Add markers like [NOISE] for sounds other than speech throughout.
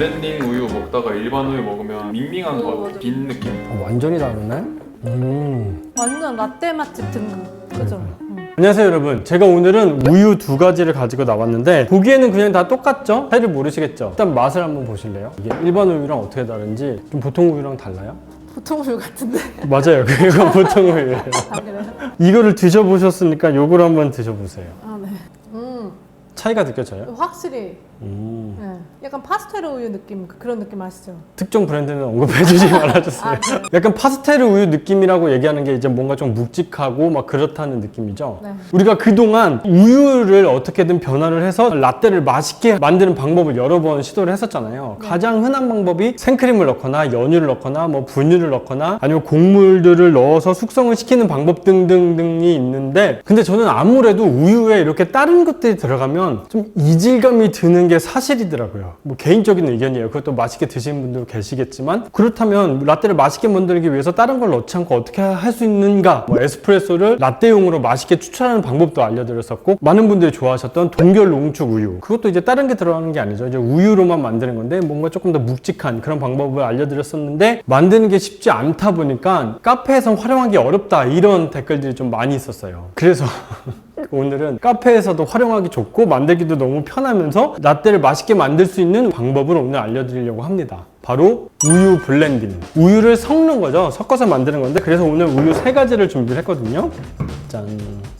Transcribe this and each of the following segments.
블렌딩 우유 먹다가 일반 우유 먹으면 밍밍한 어, 것 같아. 빈 느낌. 어, 완전히 다르네. 음. 완전 라떼 맛집 등급. 그죠? 응. 안녕하세요 여러분 제가 오늘은 우유 두 가지를 가지고 나왔는데 보기에는 그냥 다 똑같죠? 차이를 모르시겠죠? 일단 맛을 한번 보실래요? 이게 일반 우유랑 어떻게 다른지 좀 보통 우유랑 달라요? 보통 우유 같은데. 맞아요 그거 보통 [LAUGHS] 우유예요 아 그래요? 이거를 드셔보셨으니까 요걸 한번 드셔보세요 아 네. 음 차이가 느껴져요? 확실히 음. 네. 약간 파스텔 우유 느낌 그런 느낌 아시죠? 특정 브랜드는 언급해 주지 [LAUGHS] 말아주세요 아, 네. 약간 파스텔 우유 느낌이라고 얘기하는 게 이제 뭔가 좀 묵직하고 막 그렇다는 느낌이죠 네. 우리가 그동안 우유를 어떻게든 변화를 해서 라떼를 맛있게 만드는 방법을 여러 번 시도를 했었잖아요. 네. 가장 흔한 방법이 생크림을 넣거나 연유를 넣거나 뭐 분유를 넣거나 아니면 곡물들을 넣어서 숙성을 시키는 방법 등등등이 있는데 근데 저는 아무래도 우유에 이렇게 다른 것들이 들어가면 좀 이질감이 드는 게 사실이더라고요. 뭐 개인적인 의견이에요. 그것도 맛있게 드시는 분도 계시겠지만 그렇다면 라떼를 맛있게 만들기 위해서 다른 걸 넣지 않고 어떻게 할 수 있는가? 뭐 에스프레소를 라떼용으로 맛있게 추출하는 방법도 알려드렸었고 많은 분들이 좋아하셨던 동결 농축 우유 그것도 이제 다른 게 들어가는 게 아니죠. 이제 우유로만 만드는 건데 뭔가 조금 더 묵직한 그런 방법을 알려드렸었는데 만드는 게 쉽지 않다 보니까 카페에서 활용하기 어렵다 이런 댓글들이 좀 많이 있었어요. 그래서 [LAUGHS] 오늘은 카페에서도 활용하기 좋고 만들기도 너무 편하면서 라떼를 맛있게 만들 수 있는 방법을 오늘 알려드리려고 합니다. 바로 우유 블렌딩. 우유를 섞는 거죠. 섞어서 만드는 건데 그래서 오늘 우유 세 가지를 준비를 했거든요. 짠.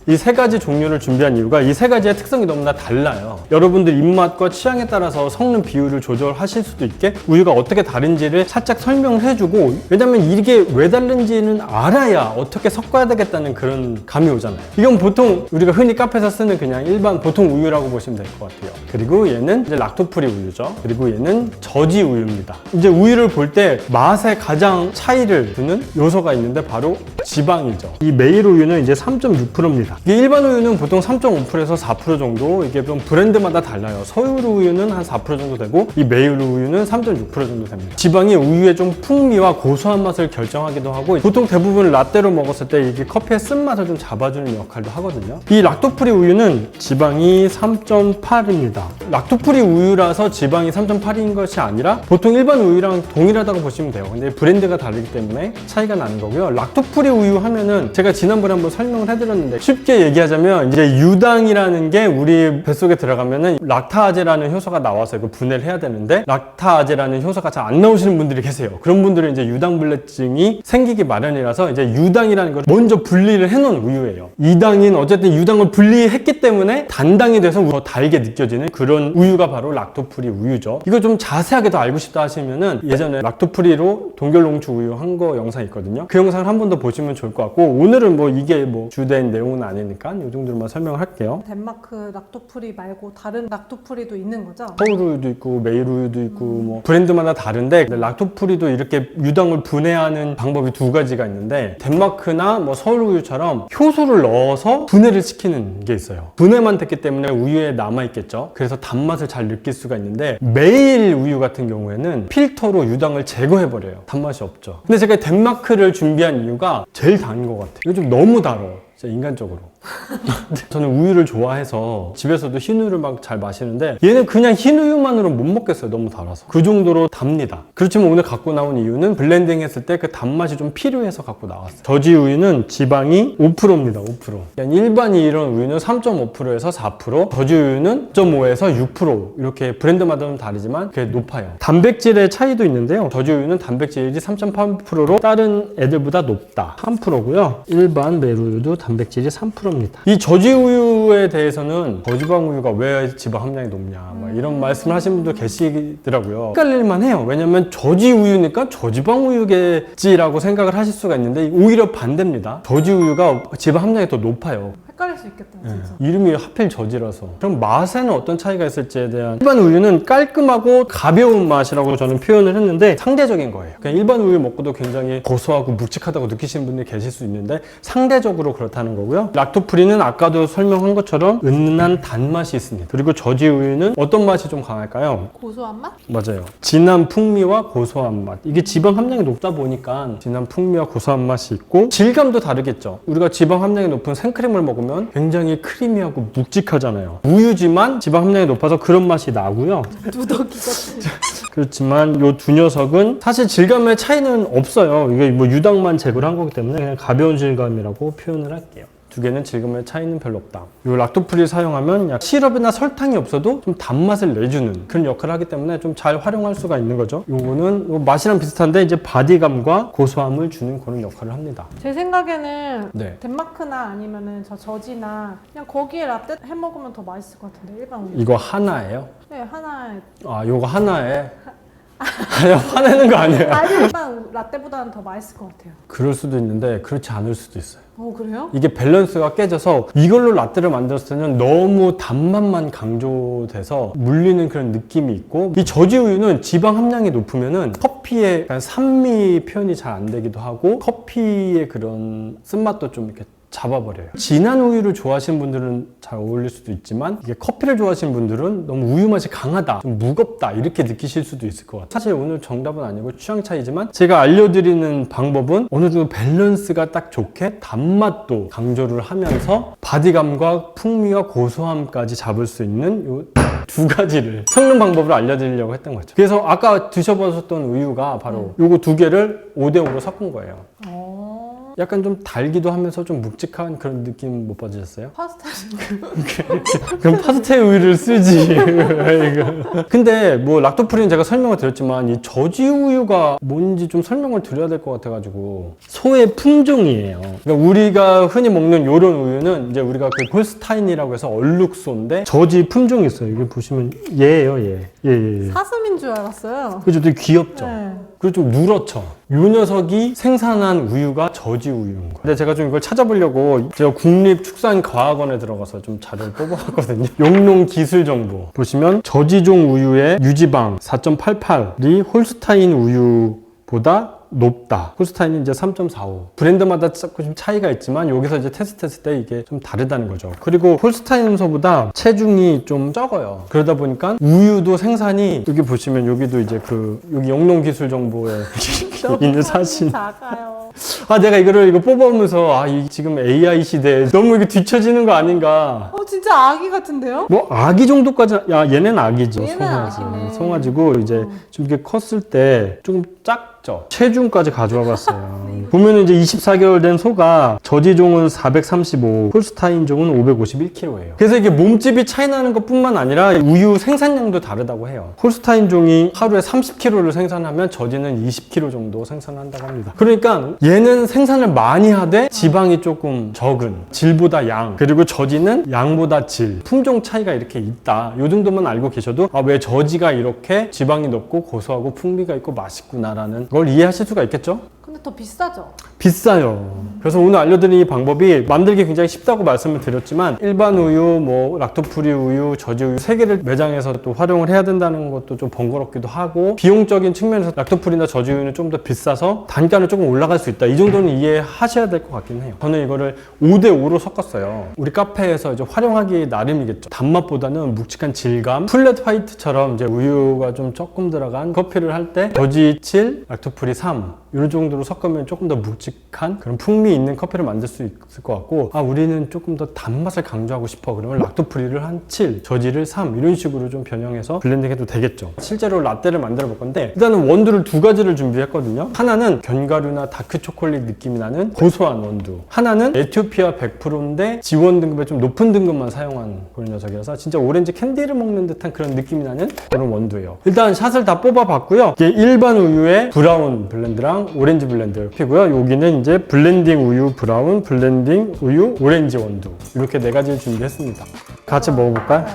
이 세 가지 종류를 준비한 이유가 이 세 가지의 특성이 너무나 달라요. 여러분들 입맛과 취향에 따라서 섞는 비율을 조절하실 수도 있게 우유가 어떻게 다른지를 살짝 설명을 해주고 왜냐면 이게 왜 다른지는 알아야 어떻게 섞어야 되겠다는 그런 감이 오잖아요. 이건 보통 우리가 흔히 카페에서 쓰는 그냥 일반 보통 우유라고 보시면 될 것 같아요. 그리고 얘는 이제 락토프리 우유죠. 그리고 얘는 저지 우유입니다. 이제 우유를 볼 때 맛에 가장 차이를 두는 요소가 있는데 바로 지방이죠. 이 메일 우유는 이제 3.6%입니다. 이게 일반 우유는 보통 3.5%에서 4% 정도 이게 좀 브랜드마다 달라요. 서울 우유는 한 4% 정도 되고 이 메일 우유는 3.6% 정도 됩니다. 지방이 우유의 좀 풍미와 고소한 맛을 결정하기도 하고 보통 대부분 라떼로 먹었을 때 이게 커피의 쓴맛을 좀 잡아주는 역할도 하거든요. 이 락토프리 우유는 지방이 3.8입니다. 락토프리 우유라서 지방이 3.8인 것이 아니라 보통 일반 우유랑 동 일하다고 보시면 돼요. 근데 브랜드가 다르기 때문에 차이가 나는 거고요. 락토프리 우유 하면은 제가 지난번에 한번 설명을 해드렸는데 쉽게 얘기하자면 이제 유당이라는 게 우리 뱃속에 들어가면은 락타아제라는 효소가 나와서 이거 분해를 해야 되는데 락타아제라는 효소가 잘 안 나오시는 분들이 계세요. 그런 분들은 이제 유당불내증이 생기기 마련이라서 이제 유당이라는 걸 먼저 분리를 해놓은 우유예요. 이당인 어쨌든 유당을 분리했기 때문에 단당이 돼서 더 달게 느껴지는 그런 우유가 바로 락토프리 우유죠. 이거 좀 자세하게 더 알고 싶다 하시면은 예전 에 락토프리로 동결농축 우유 한 거 영상 있거든요. 그 영상을 한 번 더 보시면 좋을 것 같고 오늘은 뭐 이게 뭐 주된 내용은 아니니까 이 정도로만 설명을 할게요. 덴마크 락토프리 말고 다른 락토프리도 있는 거죠? 서울 우유도 있고 메일 우유도 있고 뭐 브랜드마다 다른데 락토프리도 이렇게 유당을 분해하는 방법이 두 가지가 있는데 덴마크나 뭐 서울 우유처럼 효소를 넣어서 분해를 시키는 게 있어요. 분해만 됐기 때문에 우유에 남아 있겠죠. 그래서 단맛을 잘 느낄 수가 있는데 메일 우유 같은 경우에는 필터로 유당 을 제거해 버려요. 단맛이 없죠. 근데 제가 덴마크를 준비한 이유가 제일 단 것 같아요. 이거 좀 너무 달아. 진짜 인간적으로. [LAUGHS] 저는 우유를 좋아해서 집에서도 흰우유를 막 잘 마시는데 얘는 그냥 흰우유만으로 못 먹겠어요. 너무 달아서. 그 정도로 답니다. 그렇지만 오늘 갖고 나온 이유는 블렌딩 했을 때 그 단맛이 좀 필요해서 갖고 나왔어요. 저지 우유는 지방이 5%입니다. 5% 그냥 일반이 이런 우유는 3.5%에서 4% 저지 우유는 0.5에서 6% 이렇게 브랜드마다 좀 다르지만 그게 높아요. 단백질의 차이도 있는데요. 저지 우유는 단백질이 3.8%로 다른 애들보다 높다. 3%고요. 일반 메루유도 단백질이 3% 입니다. 이 저지 우유에 대해서는 저지방 우유가 왜 지방 함량이 높냐 막 이런 말씀을 하시는 분도 계시더라고요. 헷갈릴만 해요. 왜냐면 저지 우유니까 저지방 우유겠지라고 생각을 하실 수가 있는데 오히려 반대입니다. 저지 우유가 지방 함량이 더 높아요. 헷갈릴 수 있겠다 진짜. 이름이 하필 저지라서 그럼 맛에는 어떤 차이가 있을지에 대한 일반 우유는 깔끔하고 가벼운 맛이라고 저는 표현을 했는데 상대적인 거예요 그냥 일반 우유 먹고도 굉장히 고소하고 묵직하다고 느끼시는 분들이 계실 수 있는데 상대적으로 그렇다는 거고요 락토프리는 아까도 설명한 것처럼 은은한 단맛이 있습니다 그리고 저지 우유는 어떤 맛이 좀 강할까요? 고소한 맛? 맞아요. 진한 풍미와 고소한 맛. 이게 지방 함량이 높다 보니까 진한 풍미와 고소한 맛이 있고 질감도 다르겠죠. 우리가 지방 함량이 높은 생크림을 먹으면 굉장히 크리미하고 묵직하잖아요. 우유지만 지방 함량이 높아서 그런 맛이 나고요. 누더기 같은. [LAUGHS] 그렇지만 요 두 녀석은 사실 질감의 차이는 없어요. 이게 뭐 유당만 제거를 한 거기 때문에 그냥 가벼운 질감이라고 표현을 할게요. 두 개는 질감의 차이는 별로 없다. 요 락토프리 사용하면 약 시럽이나 설탕이 없어도 좀 단맛을 내주는 그런 역할을 하기 때문에 좀 잘 활용할 수가 있는 거죠. 요거는 요 맛이랑 비슷한데 이제 바디감과 고소함을 주는 그런 역할을 합니다. 제 생각에는 네. 덴마크나 아니면은 저 저지나 그냥 거기에 라떼 해 먹으면 더 맛있을 것 같은데 일반 우유. 이거 하나예요? 네 하나에 아, 요거 하나에 아니 화내는 거 아니에요. [LAUGHS] 아니 일반 라떼보다는 더 맛있을 것 같아요. 그럴 수도 있는데 그렇지 않을 수도 있어요. 어 그래요? 이게 밸런스가 깨져서 이걸로 라떼를 만들었을 때는 너무 단맛만 강조돼서 물리는 그런 느낌이 있고 이 저지 우유는 지방 함량이 높으면은 커피의 약간 산미 표현이 잘 안 되기도 하고 커피의 그런 쓴맛도 좀 이렇게 잡아버려요. 진한 우유를 좋아하시는 분들은 잘 어울릴 수도 있지만 이게 커피를 좋아하시는 분들은 너무 우유 맛이 강하다, 좀 무겁다 이렇게 느끼실 수도 있을 것 같아요. 사실 오늘 정답은 아니고 취향 차이지만 제가 알려드리는 방법은 어느 정도 밸런스가 딱 좋게 단맛도 강조를 하면서 바디감과 풍미와 고소함까지 잡을 수 있는 요 두 가지를 섞는 방법을 알려드리려고 했던 거죠. 그래서 아까 드셔보셨던 우유가 바로 요거 두 개를 5대5로 섞은 거예요. 어 약간 좀 달기도 하면서 좀 묵직한 그런 느낌 못 받으셨어요? 파스타는 [LAUGHS] 그럼 파스텔 우유를 쓰지. 이거. [LAUGHS] 근데 뭐 락토프리는 제가 설명을 드렸지만 이 저지 우유가 뭔지 좀 설명을 드려야 될 것 같아가지고 소의 품종이에요. 그러니까 우리가 흔히 먹는 요런 우유는 이제 우리가 그 홀스타인이라고 해서 얼룩소인데 저지 품종이 있어요. 이게 보시면 얘예요, 얘. 얘, 얘, 얘. 사슴인 줄 알았어요. 그죠? 되게 귀엽죠? 네. 그리고 좀 누렇죠. 요 녀석이 생산한 우유가 저지 우유인 거예요. 근데 제가 좀 이걸 찾아보려고 제가 국립축산과학원에 들어가서 좀 자료를 뽑아왔거든요. 용농 [LAUGHS] 기술 정보 보시면 저지종 우유의 유지방 4.88이 홀스타인 우유보다 높다. 홀스타인이 이제 3.45. 브랜드마다 조금 차이가 있지만 여기서 이제 테스트했을 때 이게 좀 다르다는 거죠. 그리고 홀스타인 음소보다 체중이 좀 적어요. 그러다 보니까 우유도 생산이 여기 보시면 여기도 이제 그 여기 영농 기술 정보에 [LAUGHS] [LAUGHS] 있는 사실. 작아요. 아 내가 이거를 이거 뽑아오면서 아 이 지금 AI 시대에 너무 이게 뒤처지는 거 아닌가. 어 진짜 아기 같은데요? 뭐 아기 정도까지 야 얘는 아기죠 얘는 송아지 아기네. 송아지고 이제 어. 좀 이렇게 컸을 때 조금 작죠? 체중까지 가져와 봤어요 보면은 이제 24개월 된 소가 저지종은 435 홀스타인종은 551kg예요. 그래서 이게 몸집이 차이 나는 것 뿐만 아니라 우유 생산량도 다르다고 해요. 홀스타인종이 하루에 30kg를 생산하면 저지는 20kg 정도 생산한다고 합니다. 그러니까 얘는 생산을 많이 하되 지방이 조금 적은 질보다 양 그리고 저지는 양보다 질 품종 차이가 이렇게 있다. 이 정도만 알고 계셔도 아 왜 저지가 이렇게 지방이 높고 고소하고 풍미가 있고 맛있구나라는 걸 이해하실 수가 있겠죠? 근데 더 비싸죠? 비싸요. 그래서 오늘 알려드린 이 방법이 만들기 굉장히 쉽다고 말씀을 드렸지만 일반 우유, 뭐 락토프리 우유, 저지 우유 세 개를 매장에서 또 활용을 해야 된다는 것도 좀 번거롭기도 하고 비용적인 측면에서 락토프리나 저지 우유는 좀 더 비싸서 단가는 조금 올라갈 수 있다. 이 정도는 이해하셔야 될 것 같긴 해요. 저는 이거를 5대 5로 섞었어요. 우리 카페에서 이제 활용하기 나름이겠죠. 단맛보다는 묵직한 질감, 플랫 화이트처럼 이제 우유가 좀 조금 들어간 커피를 할 때 저지 7, 락토프리 3 이런 정도로 섞으면 조금 더 묵직한 그런 풍미 있는 커피를 만들 수 있을 것 같고 아 우리는 조금 더 단맛을 강조하고 싶어. 그러면 락토프리를 한 7, 저지를 3 이런 식으로 좀 변형해서 블렌딩해도 되겠죠. 실제로 라떼를 만들어 볼 건데 일단은 원두를 두 가지를 준비했거든요. 하나는 견과류나 다크 초콜릿 느낌이 나는 고소한 원두. 하나는 에티오피아 100%인데 지원 등급에 좀 높은 등급만 사용한 그런 녀석이라서 진짜 오렌지 캔디를 먹는 듯한 그런 느낌이 나는 그런 원두예요. 일단 샷을 다 뽑아 봤고요. 이게 일반 우유의 브라운 블렌드랑 오렌지 블렌드 피고요 여기는 이제 블렌딩 우유 브라운 블렌딩 우유 오렌지 원두 이렇게 네 가지를 준비했습니다 같이 먹어볼까요?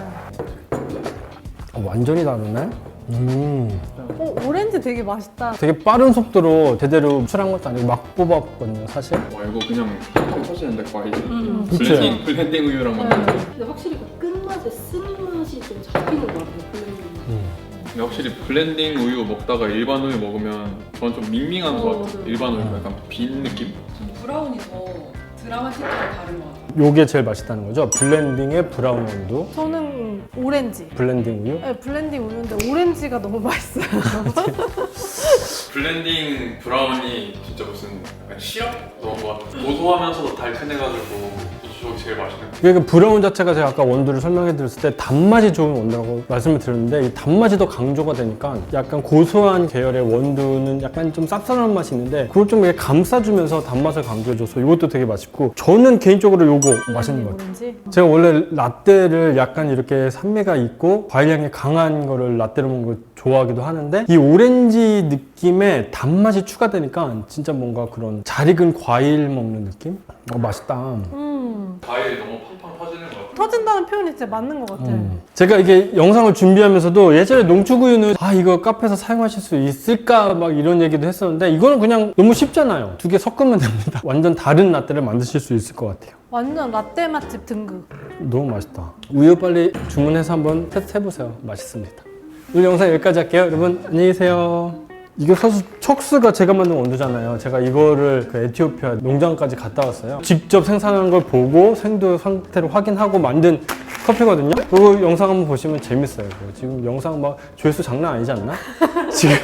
어, 완전히 다르네 음. 어 오렌지 되게 맛있다. 되게 빠른 속도로 제대로 출한 것도 아니고 막 뽑았거든요 사실 와 이거 그냥 팍팍 터지는데 과일이 음. 그쵸? 블렌딩, 블렌딩 우유랑 만든 네. 근데 확실히 그 끝맛에 쓴맛이 좀 잡히는 것 같아요. 블렌딩. 근데 확실히 블렌딩 우유 먹다가 일반 우유 먹으면 저는 좀 밍밍한 어, 것 같아요 맞아요. 일반 우유 약간 빈 느낌? 좀 브라운이 더 드라마틱하게 다른 것 같아요. 요게 제일 맛있다는 거죠 블렌딩의 브라운 원두 저는 오렌지. 블렌딩 우유? 네, 블렌딩 우유인데 오렌지가 너무 맛있어요. [LAUGHS] 블렌딩 브라운이 진짜 무슨 약간 시럽 넣은 것 같은 고소하면서도 달큰해가지고 저기 제일 맛있는 거 그러니까 브라운 자체가 제가 아까 원두를 설명해 드렸을 때 단맛이 좋은 원두라고 말씀을 드렸는데 이 단맛이 더 강조가 되니까 약간 고소한 계열의 원두는 약간 좀 쌉쌀한 맛이 있는데 그걸 좀 이렇게 감싸주면서 단맛을 강조해줘서 이것도 되게 맛있고 저는 개인적으로 이거 맛있는 것 같아요. 제가 원래 라떼를 약간 이렇게 산미가 있고 과일 향이 강한 거를 라떼로 먹는 걸 좋아하기도 하는데 이 오렌지 느낌에 단맛이 추가되니까 진짜 뭔가 그런 잘 익은 과일 먹는 느낌? 어, 맛있다. 음. 과일이 너무 팡팡 터지는 것 같아요. 터진다는 표현이 진짜 맞는 것 같아요. 음. 제가 이게 영상을 준비하면서도 예전에 농축우유는 아 이거 카페에서 사용하실 수 있을까? 막 이런 얘기도 했었는데 이거는 그냥 너무 쉽잖아요. 두 개 섞으면 됩니다. [LAUGHS] 완전 다른 라떼를 만드실 수 있을 것 같아요. 완전 라떼 맛집 등급. 너무 맛있다. 우유 빨리 주문해서 한번 테스트 해보세요. 맛있습니다. 오늘 영상 여기까지 할게요. 여러분 안녕히 계세요 이게 사실 척스가 제가 만든 원두잖아요 제가 이거를 그 에티오피아 농장까지 갔다 왔어요 직접 생산한 걸 보고 생두 상태를 확인하고 만든 커피거든요 그거 영상 한번 보시면 재밌어요. 지금 영상 막 조회수 장난 아니지 않나? 지금